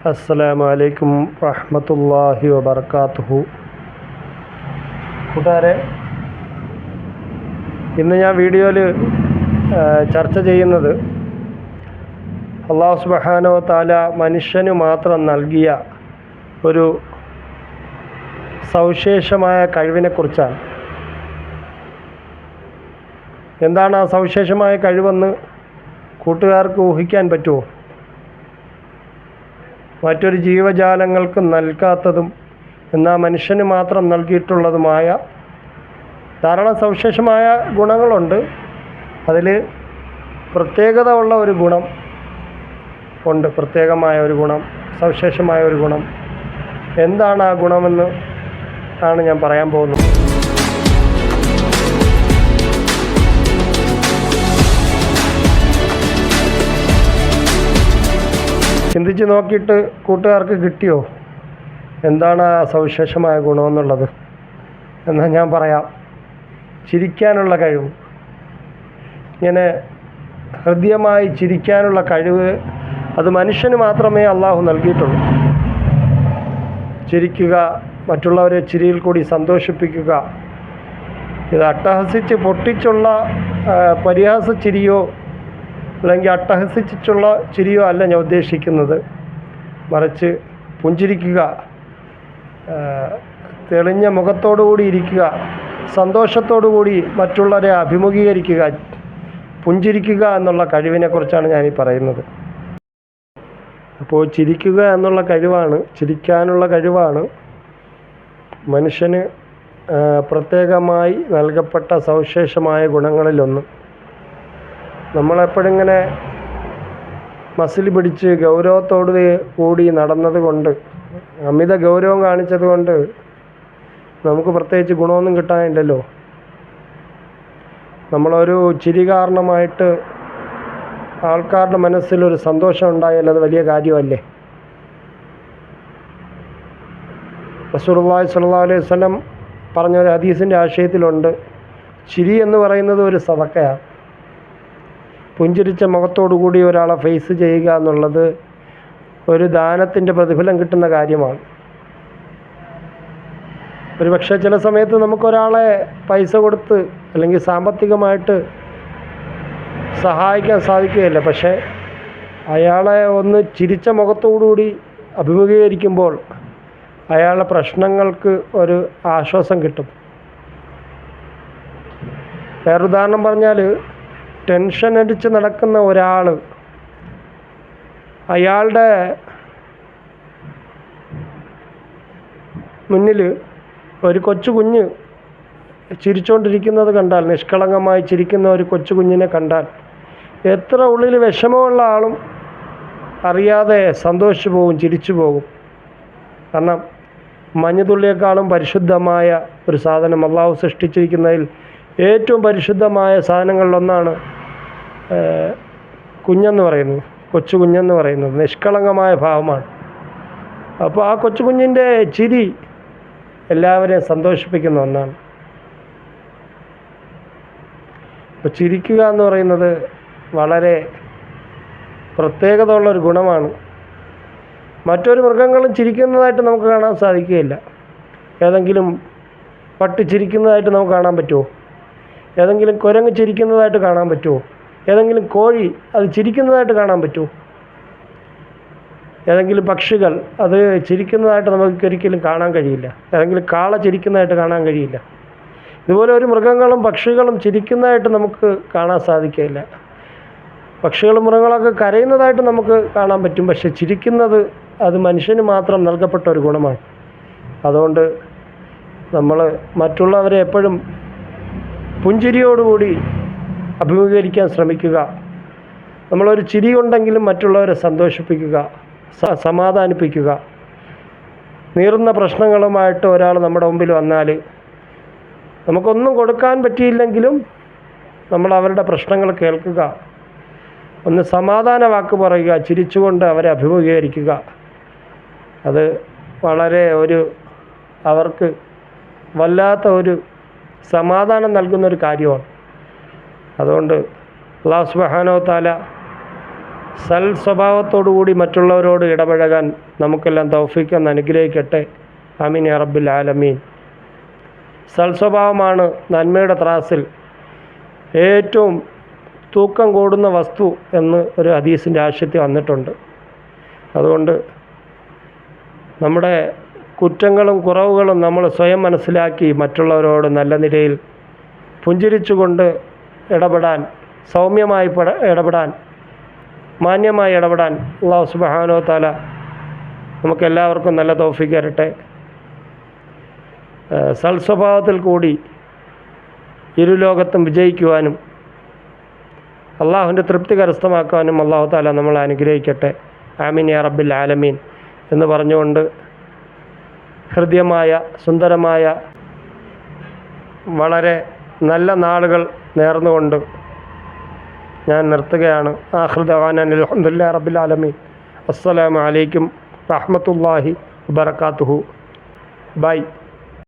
അസ്സലാമു അലൈക്കും വറഹ്മത്തുള്ളാഹി വബർക്കാത്തുഹു കൂട്ടുകാരെ ഇന്ന് ഞാൻ വീഡിയോയിൽ ചർച്ച ചെയ്യുന്നത് അള്ളാഹു സുബാനോ താല മനുഷ്യന് മാത്രം നൽകിയ ഒരു സവിശേഷമായ കഴിവിനെക്കുറിച്ചാണ് എന്താണ് ആ സവിശേഷമായ കഴിവെന്ന് കൂട്ടുകാർക്ക് ഊഹിക്കാൻ പറ്റുമോ? മറ്റൊരു ജീവജാലങ്ങൾക്ക് നൽകാത്തതും എന്നാൽ മനുഷ്യന് മാത്രം നൽകിയിട്ടുള്ളതുമായ ധാരാളം സവിശേഷമായ ഗുണങ്ങളുണ്ട്. അതിൽ പ്രത്യേകത ഉള്ള ഒരു ഗുണം ഉണ്ട്. പ്രത്യേകമായ ഒരു ഗുണം സവിശേഷമായ ഒരു ഗുണം. എന്താണ് ആ ഗുണമെന്ന് ആണ് ഞാൻ പറയാൻ പോകുന്നത്. ചിന്തിച്ച് നോക്കിയിട്ട് കൂട്ടുകാർക്ക് കിട്ടിയോ? എന്താണ് ആ സവിശേഷമായ ഗുണമെന്നുള്ളത് എന്നാൽ ഞാൻ പറയാം. ചിരിക്കാനുള്ള കഴിവ്. ഇങ്ങനെ ഹൃദ്യമായി ചിരിക്കാനുള്ള കഴിവ് അത് മനുഷ്യന് മാത്രമേ അള്ളാഹു നൽകിയിട്ടുള്ളൂ. ചിരിക്കുക മറ്റുള്ളവരെ ചിരിയിൽ കൂടി സന്തോഷിപ്പിക്കുക. ഇത് അട്ടഹസിച്ച് പൊട്ടിച്ചുള്ള പരിഹാസ ചിരിയോ അല്ലെങ്കിൽ അട്ടഹസിച്ചിട്ടുള്ള ചിരിയോ അല്ല ഞാൻ ഉദ്ദേശിക്കുന്നത്. മറിച്ച് പുഞ്ചിരിക്കുക തെളിഞ്ഞ മുഖത്തോടു കൂടി ഇരിക്കുക സന്തോഷത്തോടു കൂടി മറ്റുള്ളവരെ അഭിമുഖീകരിക്കുക പുഞ്ചിരിക്കുക എന്നുള്ള കഴിവിനെക്കുറിച്ചാണ് ഈ പറയുന്നത്. അപ്പോൾ ചിരിക്കുക എന്നുള്ള കഴിവാണ് ചിരിക്കാനുള്ള കഴിവാണ് മനുഷ്യന് പ്രത്യേകമായി നൽകപ്പെട്ട സവിശേഷമായ ഗുണങ്ങളിലൊന്ന്. നമ്മളെപ്പോഴിങ്ങനെ മസിൽ പിടിച്ച് ഗൗരവത്തോട് കൂടി നടന്നത് കൊണ്ട് അമിത ഗൗരവം കാണിച്ചത് കൊണ്ട് നമുക്ക് പ്രത്യേകിച്ച് ഗുണമൊന്നും കിട്ടാനില്ലല്ലോ. നമ്മളൊരു ചിരി കാരണമായിട്ട് ആൾക്കാരുടെ മനസ്സിലൊരു സന്തോഷം ഉണ്ടായാൽ അത് വലിയ കാര്യമല്ലേ? റസൂലുള്ളാഹി സല്ലാ അലൈഹി പറഞ്ഞ ഒരു ഹദീസിന്റെ ആശയത്തിലുണ്ട് ചിരി എന്ന് പറയുന്നത് ഒരു സതക്കയാണ് പുഞ്ചിരിച്ച മുഖത്തോടു കൂടി ഒരാളെ ഫേസ് ചെയ്യുക എന്നുള്ളത് ഒരു ദാനത്തിന്റെ പ്രതിഫലം കിട്ടുന്ന കാര്യമാണ്. ഒരു പക്ഷേ ചില സമയത്ത് നമുക്കൊരാളെ പൈസ കൊടുത്ത് അല്ലെങ്കിൽ സാമ്പത്തികമായിട്ട് സഹായിക്കാൻ സാധിക്കുകയില്ല. പക്ഷേ അയാളെ ഒന്ന് ചിരിച്ച മുഖത്തോടുകൂടി അഭിമുഖീകരിക്കുമ്പോൾ അയാളുടെ പ്രശ്നങ്ങൾക്ക് ഒരു ആശ്വാസം കിട്ടും. വേറൊരു ഉദാഹരണം പറഞ്ഞാൽ ടെൻഷൻ അടിച്ച് നടക്കുന്ന ഒരാൾ അയാളുടെ മുന്നിൽ ഒരു കൊച്ചു കുഞ്ഞ് ചിരിച്ചുകൊണ്ടിരിക്കുന്നത് കണ്ടാൽ നിഷ്കളങ്കമായി ചിരിക്കുന്ന ഒരു കൊച്ചു കുഞ്ഞിനെ കണ്ടാൽ എത്ര ഉള്ളിൽ വിഷമമുള്ള ആളും അറിയാതെ സന്തോഷിച്ചു പോകും ചിരിച്ചു പോകും. കാരണം മഞ്ഞുതുള്ളിയേക്കാളും പരിശുദ്ധമായ ഒരു സാധനം അള്ളാഹു സൃഷ്ടിച്ചിരിക്കുന്നതിൽ ഏറ്റവും പരിശുദ്ധമായ സാധനങ്ങളിലൊന്നാണ് കുഞ്ഞെന്ന് പറയുന്നത് കൊച്ചു കുഞ്ഞെന്ന് പറയുന്നത്. നിഷ്കളങ്കമായ ഭാവമാണ്. അപ്പോൾ ആ കൊച്ചു കുഞ്ഞിന്റെ ചിരി എല്ലാവരെയും സന്തോഷിപ്പിക്കുന്ന ഒന്നാണ്. അപ്പോൾ ചിരിക്കുക എന്ന് പറയുന്നത് വളരെ പ്രത്യേകത ഉള്ളൊരു ഗുണമാണ്. മറ്റൊരു മൃഗങ്ങളും ചിരിക്കുന്നതായിട്ട് നമുക്ക് കാണാൻ സാധിക്കുകയില്ല. ഏതെങ്കിലും പട്ടി ചിരിക്കുന്നതായിട്ട് നമുക്ക് കാണാൻ പറ്റുമോ? ഏതെങ്കിലും കുരങ്ങ് ചിരിക്കുന്നതായിട്ട് കാണാൻ പറ്റുമോ? ഏതെങ്കിലും കോഴി അത് ചിരിക്കുന്നതായിട്ട് കാണാൻ പറ്റുമോ? ഏതെങ്കിലും പക്ഷികൾ അത് ചിരിക്കുന്നതായിട്ട് നമുക്ക് ഒരിക്കലും കാണാൻ കഴിയില്ല. ഏതെങ്കിലും കാള ചിരിക്കുന്നതായിട്ട് കാണാൻ കഴിയില്ല. ഇതുപോലെ ഒരു മൃഗങ്ങളും പക്ഷികളും ചിരിക്കുന്നതായിട്ട് നമുക്ക് കാണാൻ സാധിക്കില്ല പക്ഷികളും മൃഗങ്ങളൊക്കെ കരയുന്നതായിട്ട് നമുക്ക് കാണാൻ പറ്റും. പക്ഷെ ചിരിക്കുന്നത് അത് മനുഷ്യന് മാത്രം നൽകപ്പെട്ട ഒരു ഗുണമാണ്. അതുകൊണ്ട് നമ്മൾ മറ്റുള്ളവരെ എപ്പോഴും പുഞ്ചിരിയോടുകൂടി അഭിമുഖീകരിക്കാൻ ശ്രമിക്കുക. നമ്മളൊരു ചിരി ഉണ്ടെങ്കിലും മറ്റുള്ളവരെ സന്തോഷിപ്പിക്കുക സമാധാനിപ്പിക്കുക. നീറുന്ന പ്രശ്നങ്ങളുമായിട്ട് ഒരാൾ നമ്മുടെ മുമ്പിൽ വന്നാൽ നമുക്കൊന്നും കൊടുക്കാൻ പറ്റിയില്ലെങ്കിലും നമ്മൾ അവരുടെ പ്രശ്നങ്ങൾ കേൾക്കുക. ഒന്ന് സമാധാന വാക്ക് പറയുക ചിരിച്ചുകൊണ്ട് അവരെ അഭിമുഖീകരിക്കുക. അത് വളരെ ഒരു അവർക്ക് വല്ലാത്ത ഒരു സമാധാനം നൽകുന്ന ഒരു കാര്യമാണ്. അതുകൊണ്ട് അള്ളാഹു സുബാനോ താല സൽ സ്വഭാവത്തോടുകൂടി മറ്റുള്ളവരോട് ഇടപഴകാൻ നമുക്കെല്ലാം തൗഫിക്കെന്ന് അനുഗ്രഹിക്കട്ടെ. അമീൻ അറബിൽ ആലമീൻ. സൽ സ്വഭാവമാണ് നന്മയുടെ ത്രാസിൽ ഏറ്റവും തൂക്കം കൂടുന്ന വസ്തു എന്ന് ഒരു ഹദീസിന്റെ ആശയത്തിൽ വന്നിട്ടുണ്ട്. അതുകൊണ്ട് നമ്മുടെ കുറ്റങ്ങളും കുറവുകളും നമ്മൾ സ്വയം മനസ്സിലാക്കി മറ്റുള്ളവരോട് നല്ല നിലയിൽ പുഞ്ചിരിച്ചുകൊണ്ട് ഇടപെടാൻ സൗമ്യമായി ഇടപെടാൻ മാന്യമായി ഇടപെടാൻ അള്ളാഹു സുബാനോ താല നമുക്കെല്ലാവർക്കും നല്ല തോഫിക്കരട്ടെ സൽസ്വഭാവത്തിൽ കൂടി ഇരുലോകത്തും വിജയിക്കുവാനും അള്ളാഹുവിന്റെ തൃപ്തി കരസ്ഥമാക്കാനും അള്ളാഹു താല നമ്മളെ അനുഗ്രഹിക്കട്ടെ. ആമീൻ യാ റബ്ബിൽ ആലമീൻ എന്ന് പറഞ്ഞുകൊണ്ട് ഹൃദ്യമായ സുന്ദരമായ വളരെ നല്ല നാളുകൾ നേർന്നുകൊണ്ട് ഞാൻ നിർത്തുകയാണ്. ആഹൃദവാൻ അലഹമുല്ലാ റബ്ബിൽ ആലമീൻ. അസ്സലാമു അലൈക്കും റഹ്മത്തുള്ളാഹി വബർക്കാത്തുഹു ബൈ.